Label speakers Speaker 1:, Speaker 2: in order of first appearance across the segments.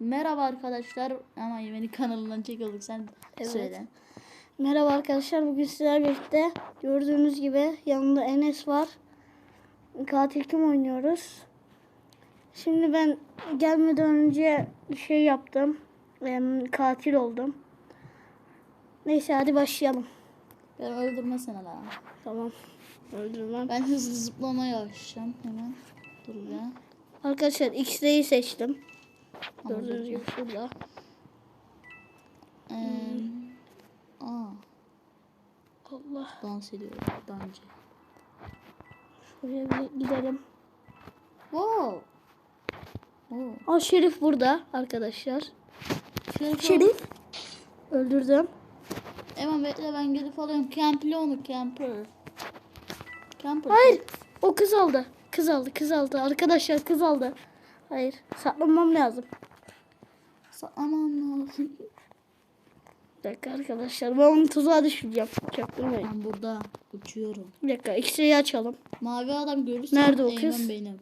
Speaker 1: Merhaba arkadaşlar. Ama beni kanalından çekiyorduk sen
Speaker 2: Evet.
Speaker 1: söyle.
Speaker 2: Merhaba arkadaşlar. Bugün sizlerle birlikte gördüğünüz gibi yanında Enes var. Katil kim oynuyoruz? Şimdi ben gelmeden önce bir şey yaptım. Katil oldum. Neyse hadi başlayalım.
Speaker 1: Ben öldürmesene lan.
Speaker 2: Tamam. Öldürmem.
Speaker 1: Ben hızlı zıplamaya başlayacağım hemen. Dur ya.
Speaker 2: Arkadaşlar X-Ray'i seçtim. Gördüğünüz gibi şurada.
Speaker 1: Ee, aa,
Speaker 2: Allah.
Speaker 1: dans ediyor bence.
Speaker 2: Şuraya bir gidelim.
Speaker 1: Wow. Oo.
Speaker 2: Aa Şerif burada arkadaşlar.
Speaker 1: Şerif.
Speaker 2: Şerif. Öldürdüm.
Speaker 1: Hemen bekle ben gidip alıyorum. Campli onu camper. Camper.
Speaker 2: Hayır. O kız aldı. Kız aldı. Kız aldı. Arkadaşlar kız aldı. Hayır. Saklanmam lazım.
Speaker 1: Saklamam lazım.
Speaker 2: Bir dakika arkadaşlar. Ben onu tuzağa düşüreceğim. Çaktırmayın.
Speaker 1: Ben burada uçuyorum.
Speaker 2: Bir dakika. X-ray'i açalım.
Speaker 1: Mavi adam görürsen
Speaker 2: Nerede o kız?
Speaker 1: benim.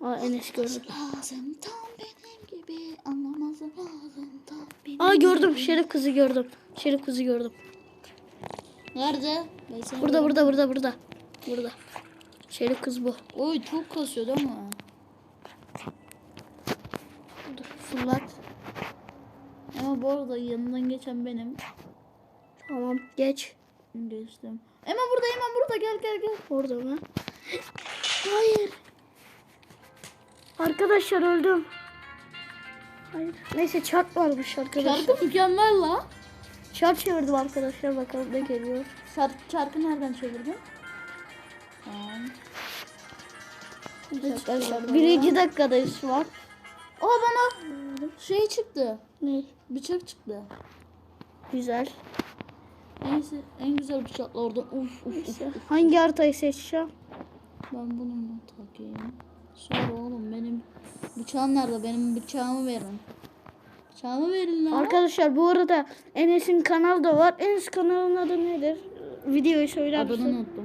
Speaker 2: Aa Enes gördüm.
Speaker 1: Lazım tam benim gibi anlamazım lazım tam benim
Speaker 2: Aa gördüm.
Speaker 1: gibi.
Speaker 2: Şerif kızı gördüm. Şerif kızı gördüm.
Speaker 1: Nerede? Ben
Speaker 2: Burada burada burada burada. Burada. Şerif kız bu.
Speaker 1: Oy çok kasıyor değil mi?
Speaker 2: Dur fırlat.
Speaker 1: Ama bu arada yanından geçen benim.
Speaker 2: Tamam geç.
Speaker 1: Geçtim. Hemen burada hemen burada gel gel gel.
Speaker 2: Orada mı? Hayır. Arkadaşlar öldüm. Hayır. Neyse çarp varmış arkadaşlar.
Speaker 1: Çarkı mükemmel la.
Speaker 2: Çarp çevirdim arkadaşlar bakalım ne geliyor.
Speaker 1: Çark, çarkı nereden çevirdin?
Speaker 2: Arkadaşlar birinci dakikadayız şu an.
Speaker 1: Aa bana şey çıktı.
Speaker 2: Ne?
Speaker 1: Bıçak çıktı.
Speaker 2: Güzel.
Speaker 1: En, en güzel bıçakla orada. Uf uf uf.
Speaker 2: Hangi haritayı seçeceğim?
Speaker 1: Ben bunu mu takayım? Sonra oğlum benim bıçağım nerede? Benim bıçağımı verin. Bıçağımı verin lan.
Speaker 2: Arkadaşlar bu arada Enes'in kanalı da var. Enes kanalının adı nedir? Videoyu söyler
Speaker 1: Adını
Speaker 2: misin?
Speaker 1: unuttum.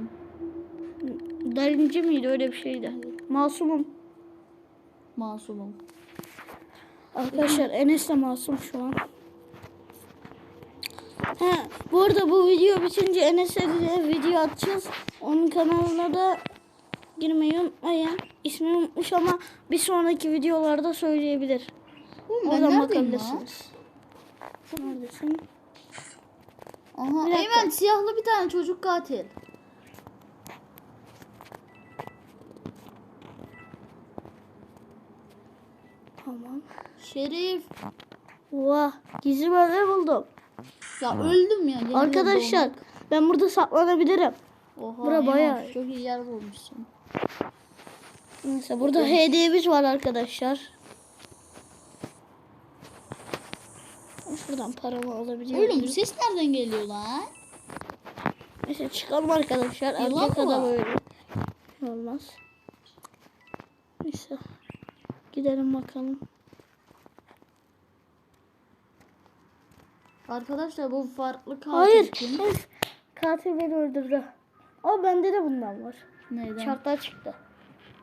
Speaker 2: Dalinci miydi öyle bir şeydi. Masumum.
Speaker 1: Masumum.
Speaker 2: Arkadaşlar Enes de masum şu an. He, bu arada bu video bitince Enes'e de video atacağız. Onun kanalına da girmeyi unutmayın. İsmini unutmuş ama bir sonraki videolarda söyleyebilir.
Speaker 1: Oğlum
Speaker 2: Oradan bakabilirsiniz. Neredesin?
Speaker 1: Aha
Speaker 2: Bir.
Speaker 1: Eymen siyahlı bir tane çocuk katil.
Speaker 2: Tamam.
Speaker 1: Şerif.
Speaker 2: Vah, gizli bölge buldum.
Speaker 1: Ya öldüm ya.
Speaker 2: Arkadaşlar
Speaker 1: ederim.
Speaker 2: ben burada saklanabilirim.
Speaker 1: Oha,
Speaker 2: bura bayağı-
Speaker 1: Çok iyi yer bulmuşsun.
Speaker 2: Neyse burada hediyemiz var arkadaşlar. Şuradan paramı alabiliyorum.
Speaker 1: Oğlum bu ses nereden geliyor lan?
Speaker 2: Neyse çıkalım arkadaşlar.
Speaker 1: Yılan mı.
Speaker 2: Olmaz. Neyse. Gidelim bakalım.
Speaker 1: Arkadaşlar bu farklı katil
Speaker 2: Hayır.
Speaker 1: kim?
Speaker 2: hayır. Katil beni öldürdü. Ama bende de bundan var.
Speaker 1: Neyden?
Speaker 2: Çarklar çıktı.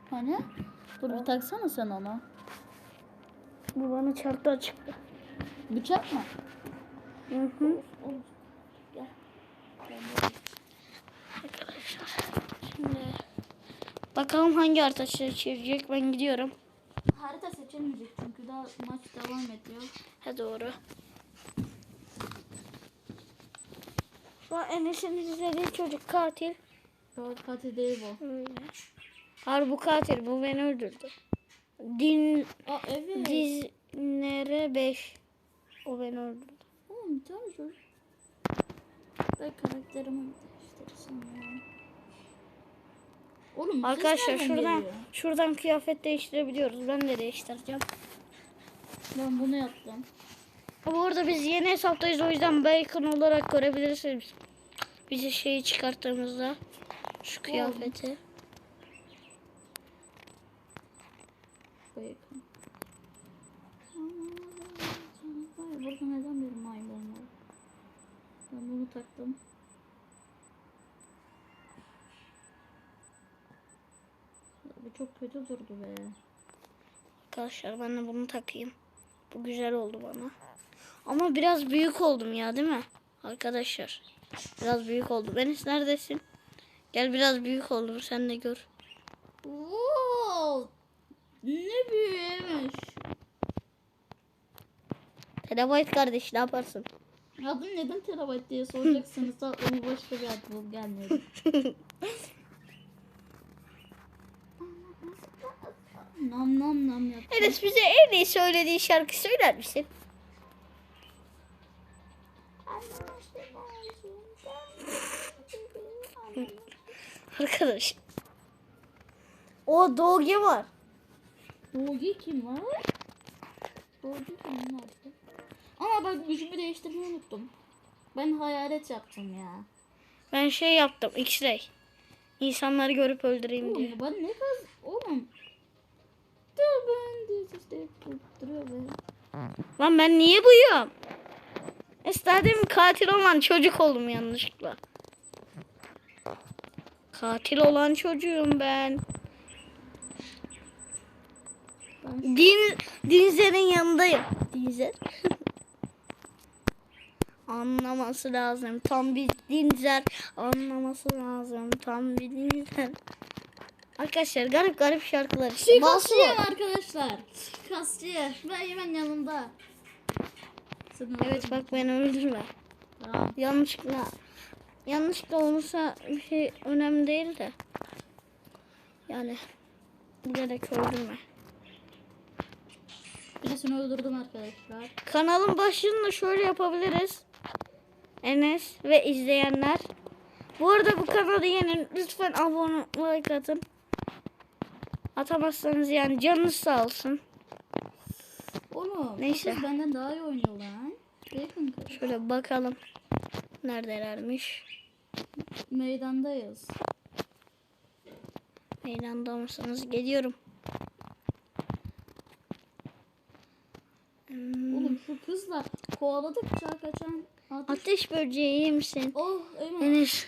Speaker 1: Hani? Dur bir taksana sen ona.
Speaker 2: Bu bana çarklar çıktı.
Speaker 1: Bıçak mı?
Speaker 2: Hı hı. Arkadaşlar. Şimdi bakalım hangi harita çevirecek. Ben gidiyorum.
Speaker 1: Harita seçemeyecek çünkü daha maç devam ediyor.
Speaker 2: Ha doğru. Şu an Enes'in izlediği çocuk katil.
Speaker 1: Yok katil değil bu.
Speaker 2: Öyle. Hayır bu katil. Bu beni öldürdü. Din
Speaker 1: Aa evet.
Speaker 2: Diznere 5. O beni öldürdü.
Speaker 1: Oğlum bir tane çocuk. Ben karakterimi değiştirsin ya. Oğlum
Speaker 2: Arkadaşlar şuradan
Speaker 1: geliyor?
Speaker 2: şuradan kıyafet değiştirebiliyoruz. Ben de değiştireceğim.
Speaker 1: Ben bunu yaptım.
Speaker 2: Bu arada biz yeni hesaptayız o yüzden bacon olarak görebilirsiniz. Bizi şeyi çıkarttığımızda şu kıyafeti.
Speaker 1: Bacon. Burada neden bir maymun var? Ben bunu taktım. Bu çok kötü durdu be.
Speaker 2: Arkadaşlar ben de bunu takayım. Bu güzel oldu bana. Ama biraz büyük oldum ya değil mi? Arkadaşlar. Biraz büyük oldum. Enes neredesin? Gel biraz büyük oldum sen de gör.
Speaker 1: Wow. Ne büyümüş.
Speaker 2: Terabayt kardeş ne yaparsın?
Speaker 1: Adım neden terabayt diye soracaksınız. Aklıma başka bir ad bulup gelmedi. Nam nam nam yap.
Speaker 2: Enes bize en iyi söylediği şarkı söyler misin? Arkadaş. O Doge var.
Speaker 1: Doğu kim var? Doğu kim var? Ama bak gücümü değiştirmeyi unuttum. Ben hayalet yaptım ya.
Speaker 2: Ben şey yaptım X-ray. İnsanları görüp öldüreyim diye.
Speaker 1: Oğlum ben ne kaz... Oğlum. Ben de işte duruyor.
Speaker 2: Lan ben niye buyum? İstedim katil olan çocuk oldum yanlışlıkla. Katil olan çocuğum ben.
Speaker 1: Ben
Speaker 2: Din, Dinzer'in yanındayım. Dinzer. Anlaması lazım. Tam bir Dinzer. Anlaması lazım. Tam bir Dinzer. Arkadaşlar garip garip şarkılar.
Speaker 1: Suikastçı
Speaker 2: Masum.
Speaker 1: arkadaşlar. Suikastçı. Ben hemen yanında.
Speaker 2: Evet bak beni öldürme.
Speaker 1: Tamam.
Speaker 2: Yanlışlıkla yanlışlıkla olursa bir şey önemli değil de. Yani bilerek öldürme.
Speaker 1: Birisini öldürdüm arkadaşlar.
Speaker 2: Kanalın başlığını da şöyle yapabiliriz. Enes ve izleyenler. Bu arada bu kanalı yeni lütfen abone like atın. Atamazsanız yani canınız sağ olsun.
Speaker 1: Oğlum.
Speaker 2: Neyse.
Speaker 1: Benden daha iyi oynuyor lan.
Speaker 2: Şöyle bakalım. Neredelermiş?
Speaker 1: Meydandayız.
Speaker 2: Meydanda mısınız? Geliyorum. Hmm,
Speaker 1: Oğlum şu kızla kovaladıkça kaçan ateş.
Speaker 2: Ateş böceği iyi misin?
Speaker 1: Oh Eymen.
Speaker 2: Enes.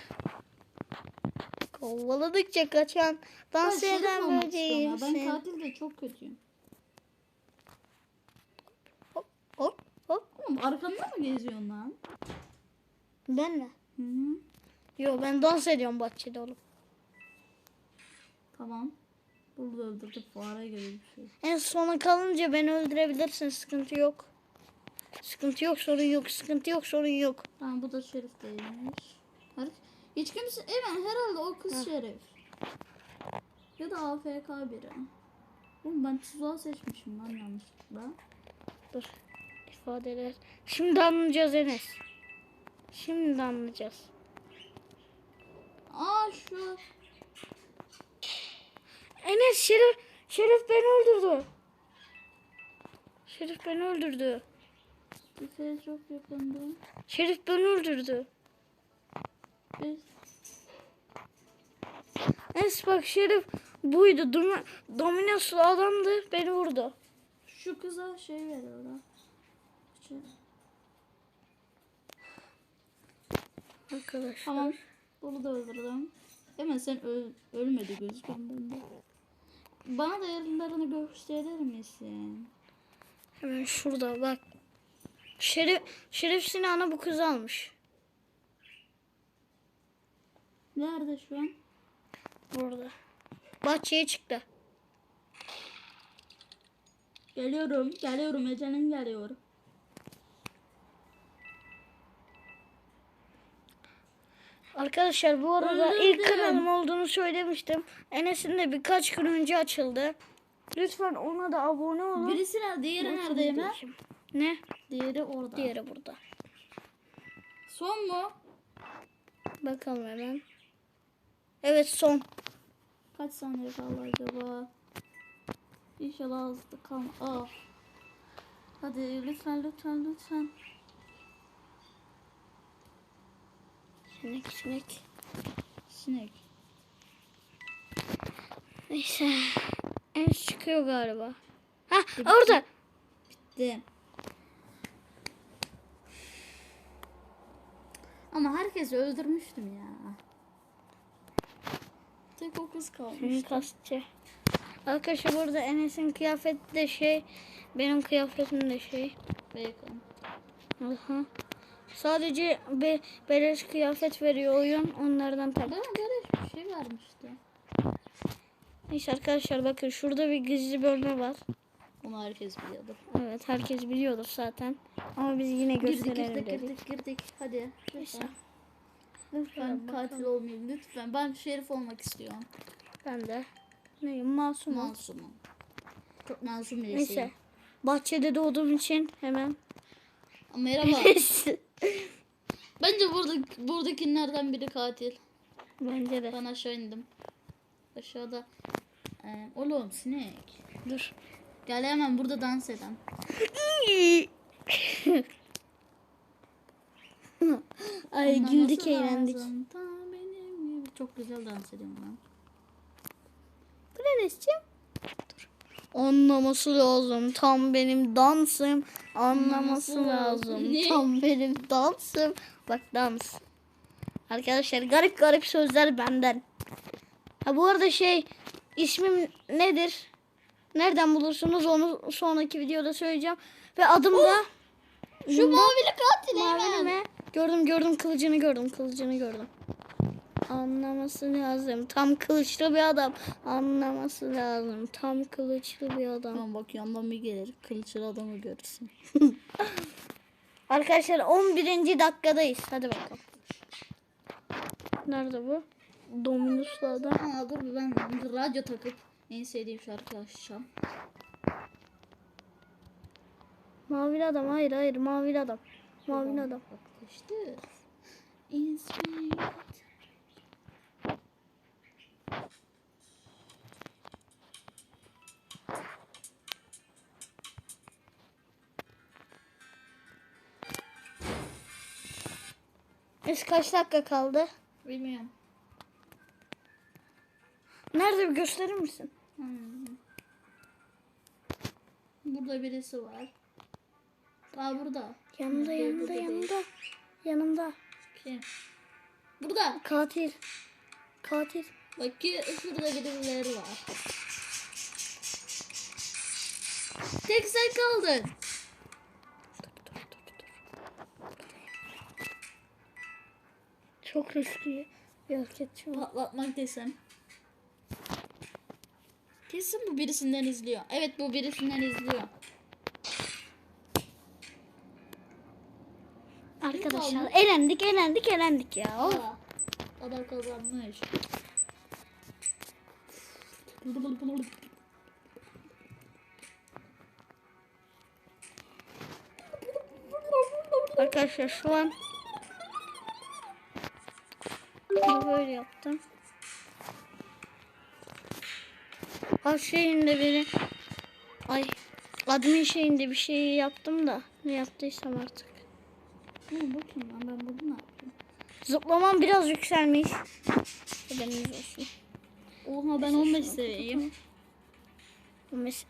Speaker 2: Kovaladıkça kaçan
Speaker 1: Ben
Speaker 2: dans
Speaker 1: şerif
Speaker 2: eden
Speaker 1: olmak
Speaker 2: böceği
Speaker 1: istiyorum ya. Ben
Speaker 2: misin?
Speaker 1: katil de çok kötüyüm.
Speaker 2: Hop hop hop.
Speaker 1: Oğlum arkamda mı geziyorsun lan?
Speaker 2: Ben mi?
Speaker 1: Hı hı.
Speaker 2: Yo ben dans ediyorum bahçede oğlum.
Speaker 1: Tamam. Burada öldürdük fare gibi bir şey.
Speaker 2: En sona kalınca beni öldürebilirsin sıkıntı yok. Sıkıntı yok sorun yok sıkıntı yok sorun yok.
Speaker 1: Tamam bu da şerif değilmiş. Her- Hiç kimse Eymen herhalde o kız şerif. Ya da AFK biri. Oğlum ben tuzağı seçmişim lan yanlışlıkla.
Speaker 2: Dur ifadeler. Şimdi anlayacağız Enes. Şimdi anlayacağız.
Speaker 1: Aa şu.
Speaker 2: Enes Şerif, Şerif beni öldürdü. Şerif beni öldürdü.
Speaker 1: Bir çok yakındı.
Speaker 2: Şerif beni öldürdü. Enes bak Şerif buydu. Dom Dominoslu adamdı. Beni vurdu.
Speaker 1: şu kıza şey veriyorlar. Şey-
Speaker 2: Arkadaşlar.
Speaker 1: Tamam. Bunu da öldürdüm. Hemen sen öl ölmedi gözüküyorum ben de. Bana da yerlerini gösterir misin?
Speaker 2: Hemen şurada bak. Şerif, Şerif Sinan'a bu kızı almış.
Speaker 1: Nerede şu an?
Speaker 2: Burada. Bahçeye çıktı.
Speaker 1: Geliyorum, geliyorum. Ece'nin geliyor.
Speaker 2: Arkadaşlar bu arada ilk
Speaker 1: Öldürdüm.
Speaker 2: kanalım olduğunu söylemiştim. Enes'in de birkaç gün önce açıldı. Lütfen ona da abone olun.
Speaker 1: Birisi nerede? Diğeri nerede?
Speaker 2: Ne?
Speaker 1: Diğeri orada.
Speaker 2: Diğeri burada.
Speaker 1: Son mu?
Speaker 2: Bakalım hemen. Evet son.
Speaker 1: Kaç saniye kaldı acaba? İnşallah hızlı kalma. Aa. Hadi lütfen lütfen lütfen.
Speaker 2: Sinek sinek.
Speaker 1: Sinek.
Speaker 2: Neyse. Enes çıkıyor galiba. Ha orada.
Speaker 1: De. Ama herkesi öldürmüştüm ya. Tek o kız kalmış.
Speaker 2: Kastçı. Arkadaşlar burada Enes'in kıyafeti de şey. Benim kıyafetim de şey.
Speaker 1: Bacon.
Speaker 2: Aha. Sadece be, beleş kıyafet veriyor oyun. Onlardan tak.
Speaker 1: Bana böyle bir şey vermişti.
Speaker 2: Neyse arkadaşlar bakın şurada bir gizli bölme var.
Speaker 1: Onu herkes biliyordu.
Speaker 2: Evet herkes biliyordur zaten. Ama biz yine
Speaker 1: Girdik
Speaker 2: gösterelim
Speaker 1: girdik
Speaker 2: dedik.
Speaker 1: girdik girdik. Hadi.
Speaker 2: Neyse.
Speaker 1: Lütfen. Ben katil olmayayım lütfen. Ben şerif olmak istiyorum.
Speaker 2: Ben de. Neyim masum.
Speaker 1: Masumum. Çok masum birisiyim.
Speaker 2: Neyse. Bahçede doğduğum için hemen.
Speaker 1: Merhaba. Bence burada buradakilerden biri katil.
Speaker 2: Bence de.
Speaker 1: Ben aşağı indim. Aşağıda. Ee, oğlum sinek.
Speaker 2: Dur.
Speaker 1: Gel hemen burada dans eden.
Speaker 2: Ay güldük eğlendik.
Speaker 1: Çok güzel dans ediyorum ben.
Speaker 2: Enes'ciğim. Dur. Anlaması lazım. Tam benim dansım. Anlaması lazım.
Speaker 1: Ne?
Speaker 2: Tam benim dansım. Bak dans. Arkadaşlar garip garip sözler benden. Ha bu arada şey ismim nedir? Nereden bulursunuz onu sonraki videoda söyleyeceğim. Ve adım da
Speaker 1: Şu mavili katil
Speaker 2: Mavili mi? Gördüm gördüm kılıcını gördüm kılıcını gördüm. Anlaması lazım. Tam kılıçlı bir adam. Anlaması lazım. Tam kılıçlı bir adam.
Speaker 1: Tamam bak yandan bir gelir. Kılıçlı adamı görürsün.
Speaker 2: Arkadaşlar 11. dakikadayız. Hadi bakalım. Nerede bu? Dominus'larda.
Speaker 1: Aa dur ben radyo takıp en sevdiğim şarkı açacağım.
Speaker 2: Mavili adam. Hayır hayır mavili adam. Mavili adam.
Speaker 1: Yaklaştı. İsmi.
Speaker 2: Biz kaç dakika kaldı?
Speaker 1: Bilmiyorum.
Speaker 2: Nerede bir gösterir misin?
Speaker 1: Hmm. Burada birisi var. Aa burada.
Speaker 2: Yanımda
Speaker 1: Yok,
Speaker 2: yanımda
Speaker 1: burada değil.
Speaker 2: yanımda. Yanımda.
Speaker 1: Kim? Burada.
Speaker 2: Katil. Katil.
Speaker 1: Bak ki şurada birileri var. Tek sen kaldın.
Speaker 2: Çok riskli bir hareket şu an.
Speaker 1: Patlatmak desem. Kesin bu birisinden izliyor. Evet bu birisinden izliyor.
Speaker 2: Arkadaşlar elendik elendik elendik ya. Of.
Speaker 1: Aa, adam kazanmış.
Speaker 2: Arkadaşlar şu an böyle yaptım. Her şeyinde biri ay admin şeyinde bir şey yaptım da ne yaptıysam artık.
Speaker 1: Hı, bakayım lan ben burada ne yapayım?
Speaker 2: Zıplamam biraz yükselmiş. Haberiniz olsun.
Speaker 1: Oha ben 15 seviyeyim.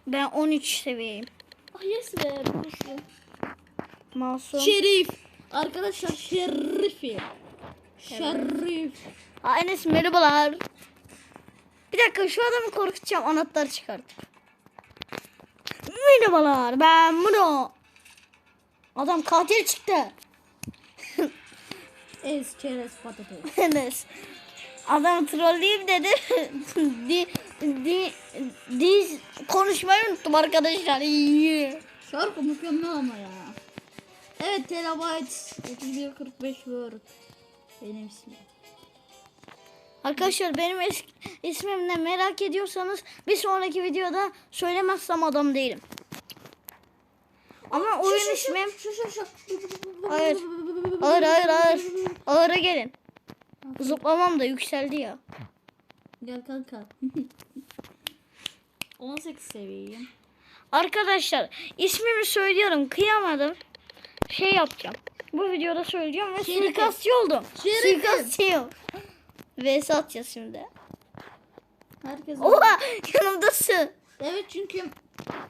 Speaker 2: Ben 13 seviyeyim.
Speaker 1: Ah yes be burası.
Speaker 2: Masum.
Speaker 1: Şerif. Arkadaşlar şerifim. Şerif.
Speaker 2: Aa, Enes merhabalar. Bir dakika şu adamı korkutacağım anahtar çıkart. Merhabalar ben Muno. Adam katil çıktı.
Speaker 1: Ez çerez patates.
Speaker 2: Enes. Adam trolleyeyim dedi. di, di, di, konuşmayı unuttum arkadaşlar. İyi.
Speaker 1: Şarkı mükemmel ama ya. Evet terabyte 3145 word. Benim ismim.
Speaker 2: Arkadaşlar benim es- ismim ne merak ediyorsanız bir sonraki videoda söylemezsem adam değilim. Ama oyun ismim
Speaker 1: Şu şu şu.
Speaker 2: Hayır. Ağır ağır ağır. Ağıra gelin. Zıplamam da yükseldi ya.
Speaker 1: Gel kanka. 18 seviyeyim.
Speaker 2: Arkadaşlar ismimi söylüyorum kıyamadım. Şey yapacağım. Bu videoda söyleyeceğim ve suikastçı oldum. Suikastçıyım. Vs atacağız şimdi.
Speaker 1: Herkes
Speaker 2: Oha yanımdasın.
Speaker 1: Evet çünkü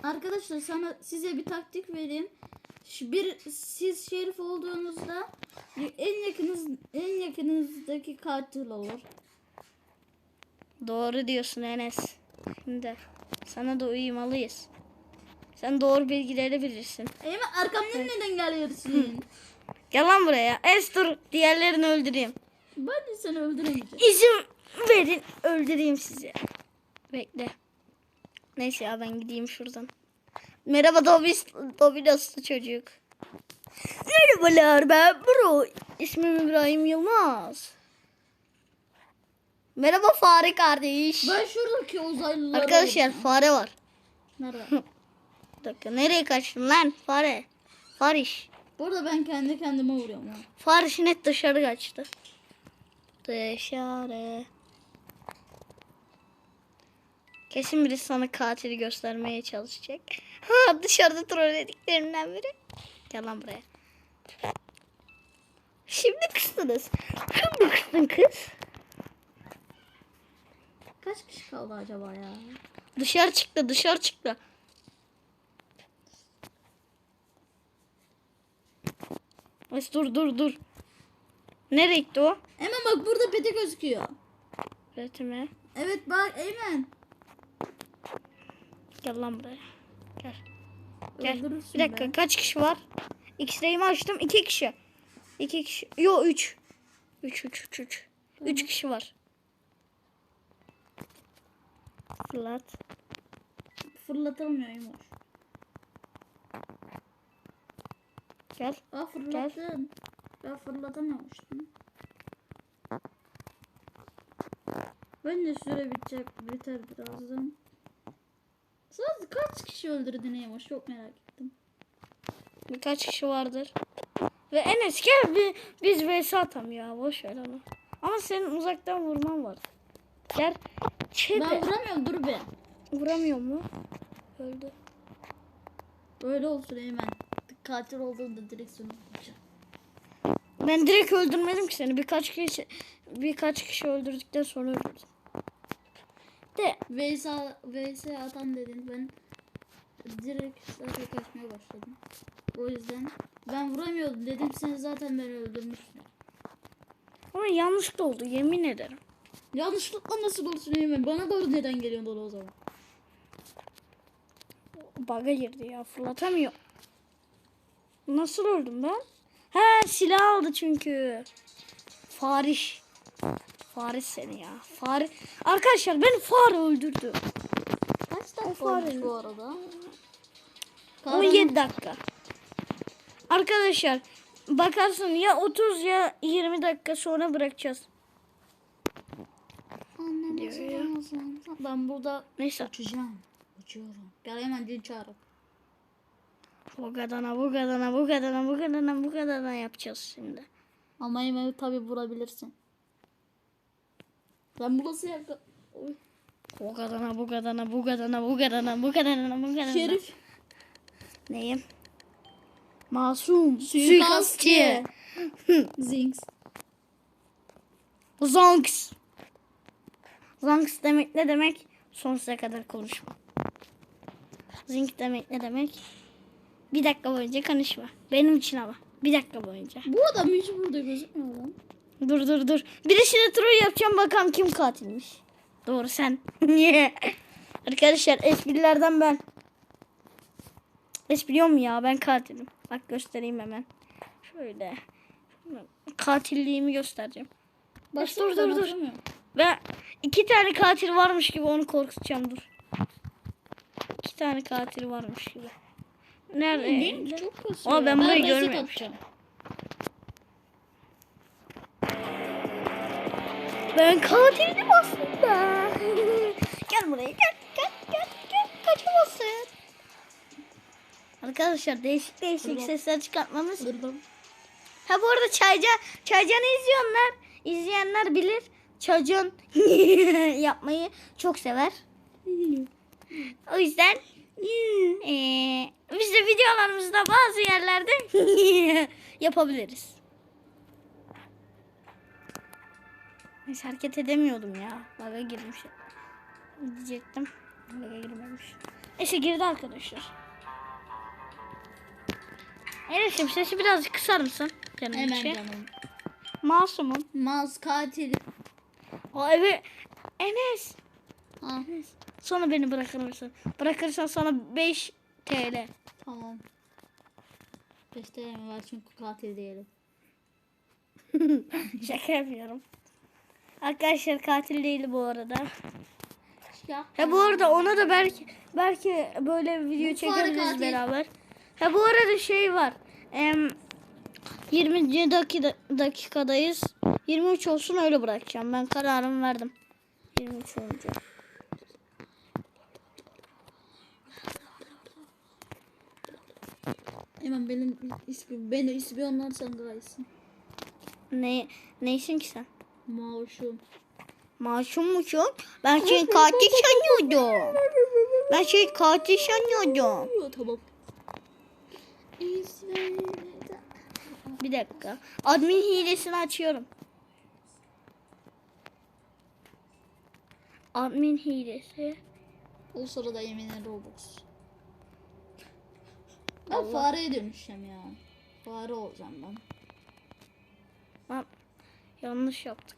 Speaker 1: arkadaşlar sana size bir taktik vereyim. Bir siz şerif olduğunuzda en yakınız en yakınızdaki katil olur.
Speaker 2: Doğru diyorsun Enes. Şimdi Sana da uyumalıyız. Sen doğru bilgileri bilirsin.
Speaker 1: Eymen arkamdan neden geliyorsun?
Speaker 2: Gel lan buraya. Es dur. Diğerlerini öldüreyim.
Speaker 1: ben de seni öldüremeyeceğim.
Speaker 2: İzin verin. Öldüreyim sizi. Bekle. Neyse ya ben gideyim şuradan. Merhaba Dobis, Dobinos'lu çocuk. Merhabalar ben Bro. İsmim İbrahim Yılmaz. Merhaba fare kardeş.
Speaker 1: Ben şuradaki uzaylıları
Speaker 2: Arkadaşlar fare var.
Speaker 1: Nerede?
Speaker 2: Bir dakika nereye kaçtın lan fare? Fariş.
Speaker 1: Burada ben kendi kendime vuruyorum.
Speaker 2: Fariş net dışarı kaçtı. Dışarı. Kesin birisi sana katili göstermeye çalışacak. Ha dışarıda trollediklerinden biri. Gel lan buraya. Şimdi kıstınız. Şimdi kıstın kız.
Speaker 1: Kaç kişi kaldı acaba ya?
Speaker 2: Dışarı çıktı dışarı çıktı. Ay, dur dur dur. Nereye gitti o?
Speaker 1: Eymen bak burada peti gözüküyor.
Speaker 2: Üretime.
Speaker 1: Evet bak Eymen.
Speaker 2: Gel lan buraya. Gel. Gel. Bir dakika
Speaker 1: be.
Speaker 2: kaç kişi var? X-ray'imi açtım. iki kişi. İki kişi. Yo üç. Üç üç üç üç. Üç kişi var. Fırlat.
Speaker 1: Fırlatılmıyor Eymen.
Speaker 2: Gel.
Speaker 1: Aa fırlattın. Ben fırlatamamıştım. Ben de süre bitecek biter birazdan. Sen kaç kişi öldürdün Eymen? Çok merak ettim.
Speaker 2: Birkaç kişi vardır. Ve Enes gel bir, biz vs atam ya. Boş ver onu. Ama senin uzaktan vurman var. Gel. Çete.
Speaker 1: Ben vuramıyorum dur be.
Speaker 2: Vuramıyor mu? Öldü.
Speaker 1: Öyle olsun Eymen. Katil olduğunda direksiyonu tutacağım.
Speaker 2: Ben direkt öldürmedim ki seni. Birkaç kişi birkaç kişi öldürdükten sonra öldürdüm. De
Speaker 1: VS, VS atan dedin ben direkt zaten kaçmaya başladım. O yüzden ben vuramıyordum dedim sen zaten beni öldürmüştün.
Speaker 2: ama yanlış da oldu yemin ederim.
Speaker 1: Yanlışlıkla nasıl olsun Eymen? Bana doğru neden geliyorsun o zaman?
Speaker 2: Baga girdi ya fırlatamıyor. Nasıl öldüm ben? He silah aldı çünkü. Fariş. Fariş seni ya. Fare. Arkadaşlar beni fare öldürdü.
Speaker 1: Kaç dakika
Speaker 2: fare
Speaker 1: olmuş bu arada?
Speaker 2: 17 dakika. Arkadaşlar bakarsın ya 30 ya 20 dakika sonra bırakacağız.
Speaker 1: Annem. Ben burada
Speaker 2: Neyse.
Speaker 1: uçacağım. Uçuyorum. Gel hemen din çağırın.
Speaker 2: Bu kadarına bu kadarına bu kadarına bu kadarına bu kadarına yapacağız şimdi.
Speaker 1: Ama Eymen'i tabi vurabilirsin. Ben burası. Oy.
Speaker 2: Bu kadarına bu kadarına bu kadarına bu kadarına bu kadarına bu kadarına.
Speaker 1: Şerif.
Speaker 2: Neyim? Masum.
Speaker 1: Suikastçı. Zinx.
Speaker 2: Zonks. Zonks demek ne demek? Sonsuza kadar konuşma. Zink demek ne demek? Bir dakika boyunca konuşma. Benim için ama. Bir dakika boyunca.
Speaker 1: Bu adam hiç burada gözükmüyor lan.
Speaker 2: Dur dur dur. Birisine troll yapacağım bakalım kim katilmiş. Doğru sen. Niye? Arkadaşlar esprilerden ben. Espriyor mu ya ben katilim. Bak göstereyim hemen. Şöyle. Katilliğimi göstereceğim.
Speaker 1: Bak
Speaker 2: dur, dur, dur. Ve iki tane katil varmış gibi onu korkutacağım dur. İki tane katil varmış gibi. Nerede?
Speaker 1: Benim çok kasıyor.
Speaker 2: Aa, ben burayı
Speaker 1: reset
Speaker 2: Ben katildim aslında. gel buraya gel gel gel gel kaçamazsın. Arkadaşlar değişik değişik
Speaker 1: Dur.
Speaker 2: sesler çıkartmamız.
Speaker 1: Durdum.
Speaker 2: Ha bu arada Çayca, Çaycan'ı izleyenler, izleyenler bilir. Çaycan yapmayı çok sever. O yüzden eee, biz de videolarımızda bazı yerlerde yapabiliriz. Neyse hareket edemiyordum ya. Baga girmiş. Diyecektim. Baga girmemiş. Neyse girdi arkadaşlar. Enes'im sesi birazcık kısar mısın? Canım
Speaker 1: Hemen
Speaker 2: içi.
Speaker 1: canım.
Speaker 2: Masumum.
Speaker 1: Maz katil.
Speaker 2: O evi Enes.
Speaker 1: Ha.
Speaker 2: Sonra beni bırakır mısın? Bırakırsan sana 5 TL.
Speaker 1: Tamam. 5 TL mi var çünkü katil değilim.
Speaker 2: Şaka yapıyorum. Arkadaşlar katil değil bu arada.
Speaker 1: Ya.
Speaker 2: Ha bu arada ona da belki belki böyle bir video çekeriz beraber. Ha bu arada şey var. Em, 20. dakika, dakikadayız. 23 olsun öyle bırakacağım. Ben kararımı verdim. 23 olunca.
Speaker 1: Hemen benim ismim, beni ispiyonlarsan daha iyisin.
Speaker 2: Ne neysin ki sen?
Speaker 1: Maaşım.
Speaker 2: Masum musun? Ben seni katil sanıyordum. Ben seni katil sanıyordum.
Speaker 1: Yo, tamam.
Speaker 2: Bir dakika. Admin hilesini açıyorum. Admin hilesi.
Speaker 1: O sırada yeminler Robux. Ben fareye dönüşeceğim ya. Fare olacağım ben.
Speaker 2: Yanlış yaptık.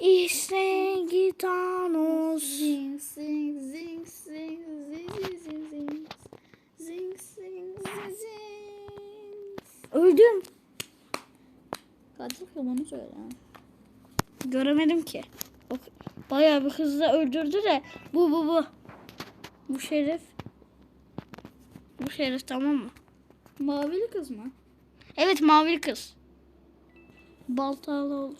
Speaker 2: İşte Gitanos.
Speaker 1: Zing zing zing zing zing zing zing zing zing zing
Speaker 2: Öldüm.
Speaker 1: Katil onu söyle.
Speaker 2: Göremedim ki. Bayağı bir hızla öldürdü de. Bu bu bu. Bu şerif. Bu şerif tamam mı?
Speaker 1: Mavili kız mı?
Speaker 2: Evet mavi kız. Baltalı oldu.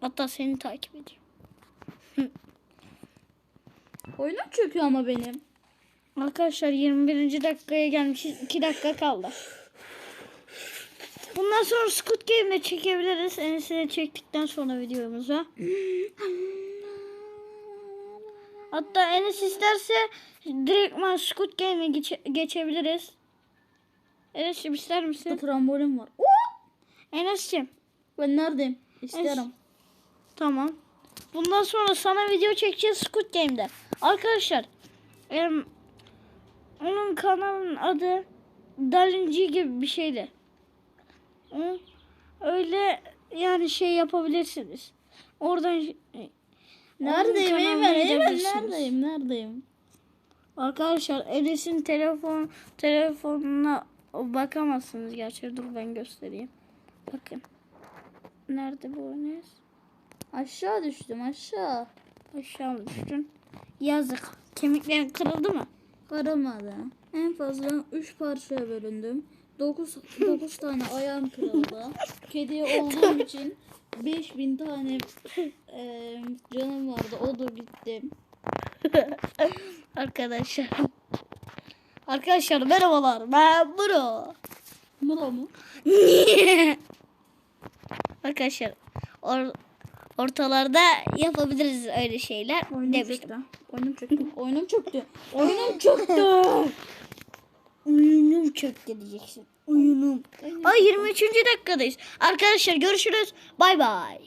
Speaker 2: Hatta seni takip edeyim.
Speaker 1: Oyunum çöküyor ama benim.
Speaker 2: Arkadaşlar 21. dakikaya gelmişiz. 2 dakika kaldı. Bundan sonra Squid Game'de çekebiliriz. Enesine çektikten sonra videomuzu. Hatta Enes isterse direktman Squid Game'e geçe- geçebiliriz. Enes'cim ister
Speaker 1: Burada
Speaker 2: misin?
Speaker 1: trambolin var.
Speaker 2: Enes'cim
Speaker 1: Ben neredeyim? İsterim.
Speaker 2: Tamam. Bundan sonra sana video çekeceğiz Squid Game'de. Arkadaşlar em, onun kanalının adı Dalinci gibi bir şeydi. Öyle yani şey yapabilirsiniz. Oradan e,
Speaker 1: Neredeyim Eymen? neredeyim? Neredeyim?
Speaker 2: Arkadaşlar Enes'in telefon telefonuna bakamazsınız gerçi. Dur ben göstereyim. Bakın. Nerede bu Enes?
Speaker 1: Aşağı düştüm aşağı.
Speaker 2: Aşağı düştün? Yazık. Kemiklerin kırıldı mı?
Speaker 1: Kırılmadı. En fazla 3 parçaya bölündüm. 9 9 tane ayağım kırıldı. Kedi olduğum için 5000 tane eee, canım vardı. O da gitti.
Speaker 2: Arkadaşlar. Arkadaşlar merhabalar. Ben Bro.
Speaker 1: Mula mı?
Speaker 2: Arkadaşlar or- ortalarda yapabiliriz öyle şeyler
Speaker 1: Oyunum
Speaker 2: demiştim.
Speaker 1: çöktü. Oyunum çöktü. Oyunum çöktü. Oyunum çöktü.
Speaker 2: Oyunum çöktü diyeceksin. Oyunum. Ay 23. dakikadayız. Arkadaşlar görüşürüz. Bay bay.